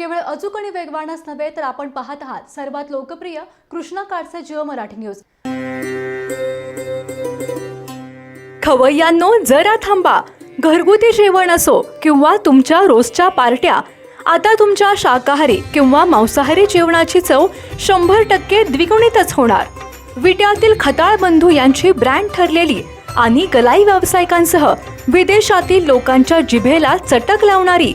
केवळ अचूक आणि वेगवानच नव्हे तर आपण पाहत आहात सर्वात लोकप्रिय कृष्णा काळचे जिओ मराठी न्यूज. खवय्यांनो जरा थांबा. घरगुती जेवण असो किंवा तुमच्या रोजच्या पार्ट्या आता तुमच्या शाकाहारी किंवा मांसाहारी जेवणाची चव शंभर टक्के द्विगुणितच होणार. विट्यातील खताळ बंधू यांची ब्रँड ठरलेली आणि गलाई व्यावसायिकांसह विदेशातील लोकांच्या जिभेला चटक लावणारी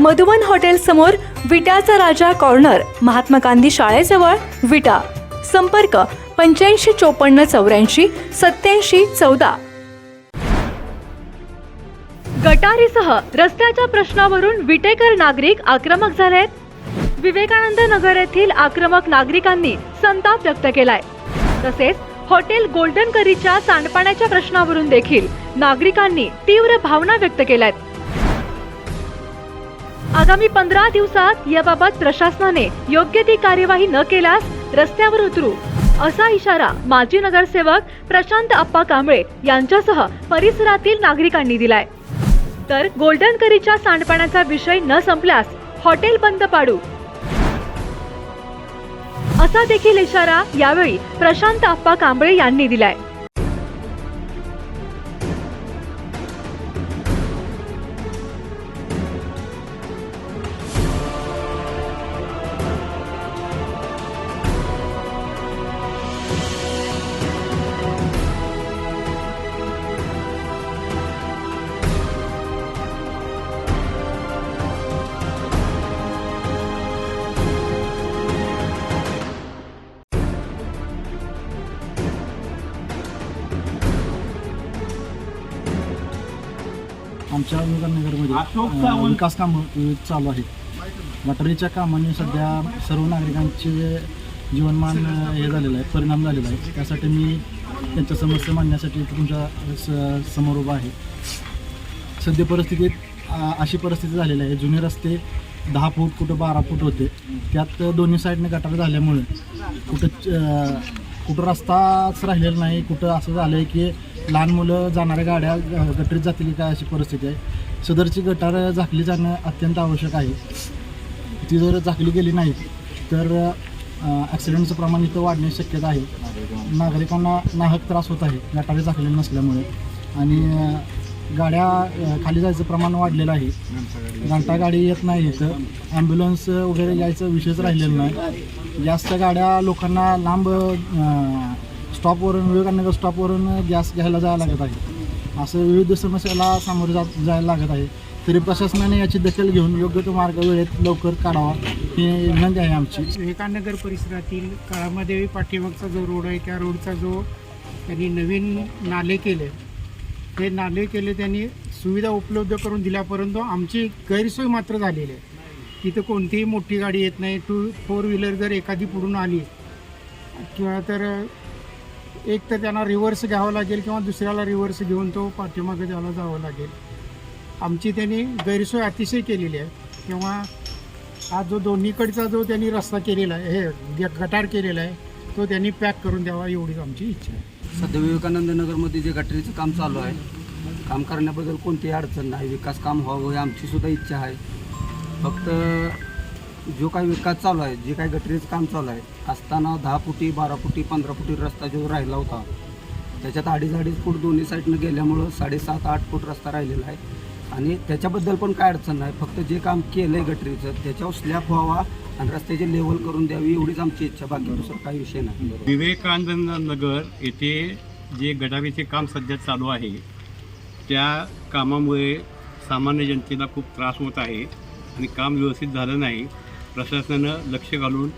मधुवन हॉटेल समोर विटाचा राजा कॉर्नर महात्मा गांधी शाळेजवळ विटा. संपर्क पंच्याऐंशी चोपन्न चौऱ्याऐंशी सत्याऐंशी चौदा. गटारीसह रस्त्याच्या प्रश्नावरून विटेकर नागरिक आक्रमक झालेत. विवेकानंद नगर येथील आक्रमक नागरिकांनी संताप व्यक्त केलाय. तसेच हॉटेल गोल्डन करीच्या सांडपाण्याच्या प्रश्नावरून देखील नागरिकांनी तीव्र भावना व्यक्त केल्या आहेत आगामी पंधरा दिवसात याबाबत प्रशासनाने योग्य ती कार्यवाही न केल्यास रस्त्यावर उतरू असा इशारा माजी नगरसेवक प्रशांत अप्पा कांबळे यांच्यासह परिसरातील नागरिकांनी दिलाय. तर गोल्डन करीच्या सांडपाण्याचा विषय न संपल्यास हॉटेल बंद पाडू. असा देखील इशारा यावेळी प्रशांत अप्पा कांबळे यांनी दिलाय. आमच्या नगरमध्ये विकास कामं विविध चालू आहेत. गटारीच्या कामाने सध्या सर्व नागरिकांचे जीवनमान हे झालेलं आहे परिणाम झालेला आहे. त्यासाठी मी त्यांच्या समस्या मांडण्यासाठी तुमच्या स समोर उभा आहे. सध्या परिस्थितीत अशी परिस्थिती झालेली आहे. जुने रस्ते दहा फूट कुठं बारा फूट होते. त्यात दोन्ही साईडने गटार झाल्यामुळे कुठं कुठं रस्ताच राहिलेला नाही. कुठं असं झालं आहे की लहान मुलं जाणाऱ्या गाड्या गटरीत जातील काय अशी परिस्थिती आहे. सदरची गटार झाकली जाणं अत्यंत आवश्यक आहे. ती जर झाकली गेली नाही तर ॲक्सिडेंटचं प्रमाण इथं वाढण्याची शक्यता आहे. नागरिकांना नाहक त्रास होत आहे गटारे झाकलेले नसल्यामुळे. आणि गाड्या खाली जायचं प्रमाण वाढलेलं आहे. घंटा गाडी येत नाही इथं. ॲम्ब्युलन्स वगैरे यायचं विषयच राहिलेला नाही. जास्त गाड्या लोकांना लांब स्टॉपवरून विवेकानगर स्टॉपवरून गॅस घ्यायला जायला लागत आहे. असं विविध समस्याला सामोरे जा जायला लागत आहे. तरी प्रशासनाने याची दखल घेऊन योग्य तो मार्ग वेळेत लवकर काढावा ही विनंती आहे आमची. विवेकानगर परिसरातील काळामादेवी पाठीमागचा जो रोड आहे त्या रोडचा जो त्यांनी नवीन नाले केले ते नाले केले त्यांनी सुविधा उपलब्ध करून दिल्या परंतु आमची गैरसोय मात्र झालेली आहे. तिथं कोणतीही मोठी गाडी येत नाही. टू फोर व्हीलर जर एखादी पुढून आली किंवा तर एक तर त्यांना रिव्हर्स घ्यावं लागेल किंवा दुसऱ्याला रिव्हर्स घेऊन तो पाठीमागे त्याला जावं लागेल. आमची त्यांनी गैरसोय अतिशय केलेली आहे. किंवा हा जो दोन्हीकडचा जो त्यांनी रस्ता केलेला आहे हे गटार केलेला आहे तो त्यांनी पॅक करून द्यावा एवढीच आमची इच्छा आहे. सध्या विवेकानंद नगरमध्ये जे गटारीचं काम चालू आहे काम करण्याबद्दल कोणतीही अडचण नाही. विकास काम व्हावं ही आमची सुद्धा इच्छा आहे. फक्त जो काही विकास चालू आहे जे काही गटरीचं काम चालू आहे असताना दहा फुटी बारा फुटी पंधरा फुटी रस्ता जो राहिला होता त्याच्यात अडीच अडीच फूट दोन्ही साईडनं गेल्यामुळं साडेसात आठ फूट रस्ता राहिलेला आहे. आणि त्याच्याबद्दल पण काय अडचण नाही फक्त जे काम केलं आहे गटरीचं त्याच्यावर स्लॅप व्हावा आणि रस्त्याची लेवल करून द्यावी एवढीच आमची इच्छा बाकी दुसरं काही विषय नाही. विवेकानंद नगर येथे जे गटारीचे काम सध्या चालू आहे त्या कामामुळे सामान्य जनतेला खूप त्रास होत आहे आणि काम व्यवस्थित झालं नाही. प्रशासनानं लक्ष घालून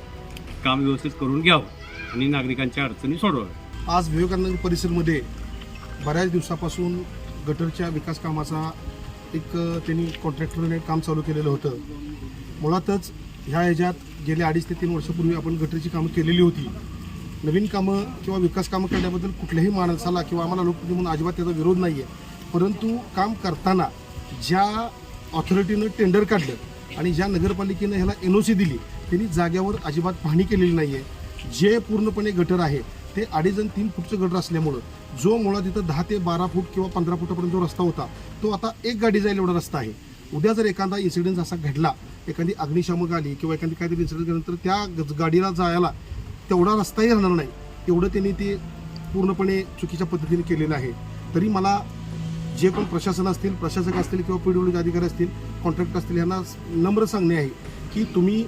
काम व्यवस्थित करून घ्यावं आणि नागरिकांच्या अडचणी सोडवाव्या आज विवेकानंद परिसरमध्ये बऱ्याच दिवसापासून गटरच्या विकास कामाचा एक त्यांनी कॉन्ट्रॅक्टरने काम चालू केलेलं होतं. मुळातच ह्या ह्याच्यात गेल्या अडीच ते तीन वर्षापूर्वी आपण गटरची कामं केलेली होती. नवीन कामं किंवा विकास कामं करण्याबद्दल कुठल्याही माणसाला किंवा आम्हाला लोकप्रतिनिधी म्हणून अजिबात त्याचा विरोध नाही आहे परंतु काम करताना ज्या ऑथॉरिटीनं टेंडर काढलं आणि ज्या नगरपालिकेनं ह्याला एन ओ सी दिली त्यांनी जाग्यावर अजिबात पाहणी केलेली नाही आहे जे पूर्णपणे गटर आहे ते अडीच आणि तीन फूटचं गटर असल्यामुळं जो मुळात तिथं दहा ते बारा फूट किंवा पंधरा फुटापर्यंत जो रस्ता होता तो आता एक गाडी जाईल एवढा रस्ता आहे. उद्या जर एखादा इन्सिडेंट असा घडला एखादी अग्निशामक आली किंवा एखादी काहीतरी इन्सिडेंट झाल्यानंतर त्या गाडीला जायला तेवढा रस्ताही राहणार नाही. एवढं त्यांनी ते पूर्णपणे चुकीच्या पद्धतीने केलेलं आहे. तरी मला जे पण प्रशासन असतील प्रशासक असतील किंवा पी डब्ल्यू अधिकारी असतील कॉन्ट्रॅक्टर असतील यांना नम्र सांगणे आहे की तुम्ही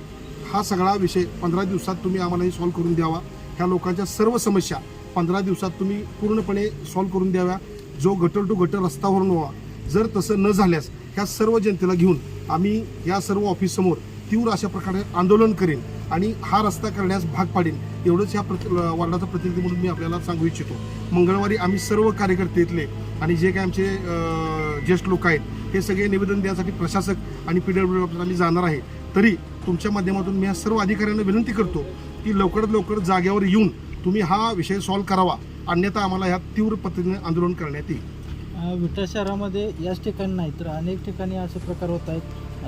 हा सगळा विषय पंधरा दिवसात तुम्ही आम्हाला सॉल्व्ह करून द्यावा. ह्या लोकांच्या सर्व समस्या पंधरा दिवसात तुम्ही पूर्णपणे सॉल्व्ह करून द्याव्या. जो गटर टू गटर रस्तावरून व्हावा. जर तसं न झाल्यास ह्या सर्व जनतेला घेऊन आम्ही या सर्व ऑफिससमोर तीव्र अशा प्रकारे आंदोलन करेन. आणि हा रस्ता करण्यास भाग पाडेल एवढंच ह्या प्रति वार्डाचा प्रतिनिधी म्हणून मी आपल्याला सांगू इच्छितो. मंगळवारी आम्ही सर्व कार्यकर्ते इथले आणि जे काय आमचे ज्येष्ठ लोक आहेत हे सगळे निवेदन देण्यासाठी प्रशासक आणि पी डब्ल्यू आम्ही जाणार आहे. तरी तुमच्या माध्यमातून मी या सर्व अधिकाऱ्यांना विनंती करतो की लवकरात लवकर जाग्यावर येऊन तुम्ही हा विषय सॉल्व्ह करावा. अन्यथा आम्हाला ह्या तीव्र पद्धतीने आंदोलन करण्यात येईल. अ, शहरामध्ये याच ठिकाणी नाही तर अनेक ठिकाणी असे प्रकार होत आहेत.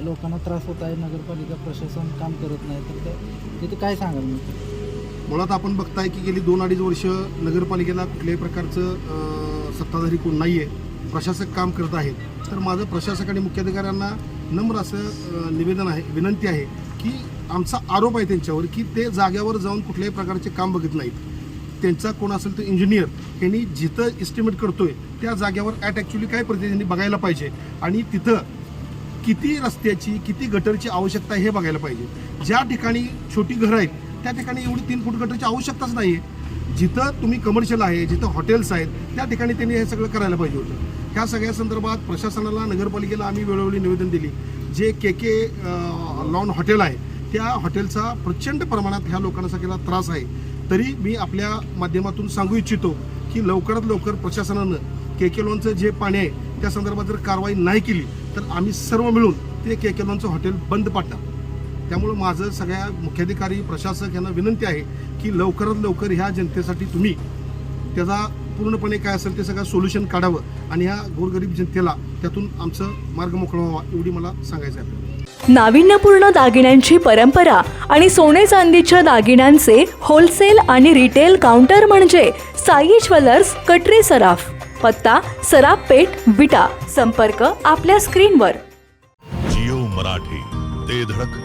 लोकांना त्रास होत आहे नगरपालिका प्रशासन काम करत नाही. तर ते- तिथे काय सांगाल मी मुळात आपण बघताय की गेली दोन अडीच वर्ष नगरपालिकेला कुठल्याही प्रकारचं सत्ताधारी कोण नाही आहे प्रशासक काम करत आहेत. तर माझं प्रशासक आणि मुख्याधिकाऱ्यांना नम्र असं निवेदन आहे विनंती आहे की आमचा आरोप आहे त्यांच्यावर की ते जाग्यावर जाऊन कुठल्याही प्रकारचे काम बघत नाहीत. त्यांचा कोण असेल तर इंजिनियर यांनी जिथं इस्टिमेट करतोय त्या जाग्यावर ॲट ॲक्च्युली काय पद्धती त्यांनी बघायला पाहिजे? आणि तिथं किती रस्त्याची किती गटरची आवश्यकता आहे हे बघायला पाहिजे. ज्या ठिकाणी छोटी घरं आहेत त्या ठिकाणी एवढी तीन फूट गटरची आवश्यकताच नाही आहे जिथं तुम्ही कमर्शियल आहे जिथं हॉटेल्स आहेत त्या ठिकाणी त्यांनी हे सगळं करायला पाहिजे होतं. ह्या सगळ्या संदर्भात प्रशासनाला नगरपालिकेला आम्ही वेळोवेळी निवेदन दिली. जे के के लॉन हॉटेल आहे त्या हॉटेलचा प्रचंड प्रमाणात ह्या लोकांना सगळ्याला त्रास आहे. तरी मी आपल्या माध्यमातून सांगू इच्छितो की लवकरात लवकर प्रशासनानं के के लॉनचं जे पाणी आहे त्या संदर्भात जर कारवाई नाही केली तर आम्ही सर्व मिळून ते के के लॉनचं हॉटेल बंद पाडणार. त्यामुळं माझं सगळ्या मुख्याधिकारी प्रशासक यांना विनंती आहे की लवकरात लवकर ह्या जनतेसाठी तुम्ही त्याचा पूर्णपणे काय असेल ते सगळं सोल्युशन काढावं आणि ह्या गोरगरीब जनतेला त्यातून आमचं मार्ग मोकळा व्हावा एवढी मला सांगायचं आहे. नाविन्यपूर्ण दागिन्यांची परंपरा आणि सोने चांदीच्या दागिन्यांचे होलसेल आणि रिटेल काउंटर म्हणजे साई ज्वेलर्स कटरी सराफ पत्ता सराफ पेठ विटा. संपर्क आपल्या स्क्रीनवर जिओ मराठी ते धडक.